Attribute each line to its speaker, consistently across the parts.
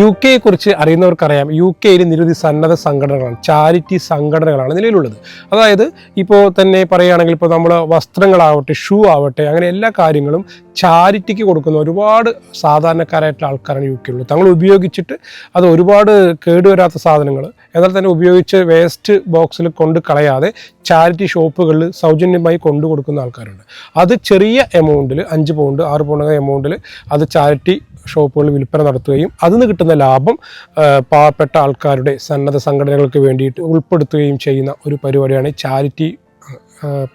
Speaker 1: U കെയെ കുറിച്ച് അറിയുന്നവർക്കറിയാം. U കെയിൽ നിരവധി സന്നദ്ധ സംഘടനകളാണ് ചാരിറ്റി സംഘടനകളാണ് നിലവിലുള്ളത്. അതായത് ഇപ്പോൾ തന്നെ പറയുകയാണെങ്കിൽ ഇപ്പോൾ നമ്മൾ വസ്ത്രങ്ങളാവട്ടെ ഷൂ ആവട്ടെ അങ്ങനെ എല്ലാ കാര്യങ്ങളും ചാരിറ്റിക്ക് കൊടുക്കുന്ന ഒരുപാട് സാധാരണക്കാരായിട്ടുള്ള ആൾക്കാരാണ് യു കെയിലുള്ളത് തങ്ങൾ ഉപയോഗിച്ചിട്ട് അത് ഒരുപാട് കേടുവരാത്ത സാധനങ്ങൾ എന്നാൽ തന്നെ ഉപയോഗിച്ച് വേസ്റ്റ് ബോക്സിൽ കൊണ്ട് കളയാതെ ചാരിറ്റി ഷോപ്പുകളിൽ സൗജന്യമായി കൊണ്ടു കൊടുക്കുന്ന ആൾക്കാരുണ്ട്. അത് ചെറിയ എമൗണ്ടിൽ അഞ്ച് പൗണ്ട് ആറ് പൗണ്ട് എമൗണ്ടിൽ അത് ചാരിറ്റി ഷോപ്പുകളിൽ വിൽപ്പന നടത്തുകയും അതിൽ നിന്ന് കിട്ടുന്ന ലാഭം പാവപ്പെട്ട ആൾക്കാരുടെ സന്നദ്ധ സംഘടനകൾക്ക് വേണ്ടിയിട്ട് ഉൾപ്പെടുത്തുകയും ചെയ്യുന്ന ഒരു പരിപാടിയാണ് ചാരിറ്റി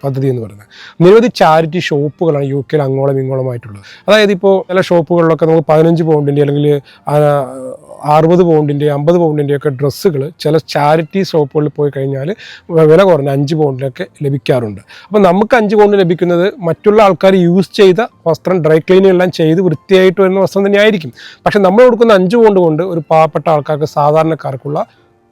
Speaker 1: പദ്ധതി എന്ന് പറയുന്നത്. നിരവധി ചാരിറ്റി ഷോപ്പുകളാണ് യു കെയിൽ അങ്ങോളം ഇങ്ങോളമായിട്ടുള്ളത്. അതായത് ഇപ്പോൾ ചില ഷോപ്പുകളിലൊക്കെ നമുക്ക് പതിനഞ്ച് പൗണ്ടിന്റെ അല്ലെങ്കിൽ അറുപത് പൗണ്ടിന്റെ അമ്പത് പൗണ്ടിന്റെ ഒക്കെ ഡ്രസ്സുകൾ ചില ചാരിറ്റി ഷോപ്പുകളിൽ പോയി കഴിഞ്ഞാൽ വില കുറഞ്ഞ അഞ്ച് പൗണ്ടിനൊക്കെ ലഭിക്കാറുണ്ട്. അപ്പോൾ നമുക്ക് അഞ്ച് പൗണ്ട് ലഭിക്കുന്നത് മറ്റുള്ള ആൾക്കാർ യൂസ് ചെയ്ത വസ്ത്രം ഡ്രൈ ക്ലീനിങ് എല്ലാം ചെയ്ത് വൃത്തിയായിട്ട് വരുന്ന വസ്ത്രം തന്നെയായിരിക്കും. പക്ഷേ നമ്മൾ കൊടുക്കുന്ന അഞ്ച് പൗണ്ട് കൊണ്ട് ഒരു പാവപ്പെട്ട ആൾക്കാർക്ക് സാധാരണക്കാർക്കുള്ള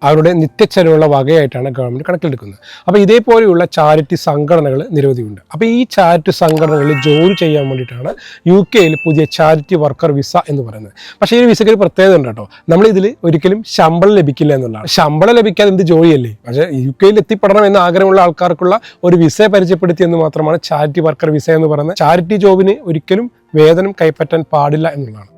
Speaker 1: അവരുടെ നിത്യച്ചെലവുള്ള വകയായിട്ടാണ് ഗവൺമെന്റ് കണക്കിലെടുക്കുന്നത്. അപ്പോൾ ഇതേപോലെയുള്ള ചാരിറ്റി സംഘടനകൾ നിരവധിയുണ്ട്. അപ്പോൾ ഈ ചാരിറ്റി സംഘടനകളിൽ ജോലി ചെയ്യാൻ വേണ്ടിയിട്ടാണ് യു കെയിൽ പുതിയ ചാരിറ്റി വർക്കർ വിസ എന്ന് പറയുന്നത്. പക്ഷേ ഈ വിസയ്ക്ക് ഒരു പ്രത്യേകത ഉണ്ട് കേട്ടോ. നമ്മളിതിൽ ഒരിക്കലും ശമ്പളം ലഭിക്കില്ല എന്നുള്ളതാണ്. ശമ്പളം ലഭിക്കാതെ എന്ത് ജോലിയല്ലേ? പക്ഷേ യു കെയിൽ എത്തിപ്പെടണം എന്ന ആഗ്രഹമുള്ള ആൾക്കാർക്കുള്ള ഒരു വിസയെ പരിചയപ്പെടുത്തി എന്ന് മാത്രമാണ് ചാരിറ്റി വർക്കർ വിസ എന്ന് പറയുന്നത്. ചാരിറ്റി ജോബിന് ഒരിക്കലും വേതനം കൈപ്പറ്റാൻ പാടില്ല എന്നുള്ളതാണ്.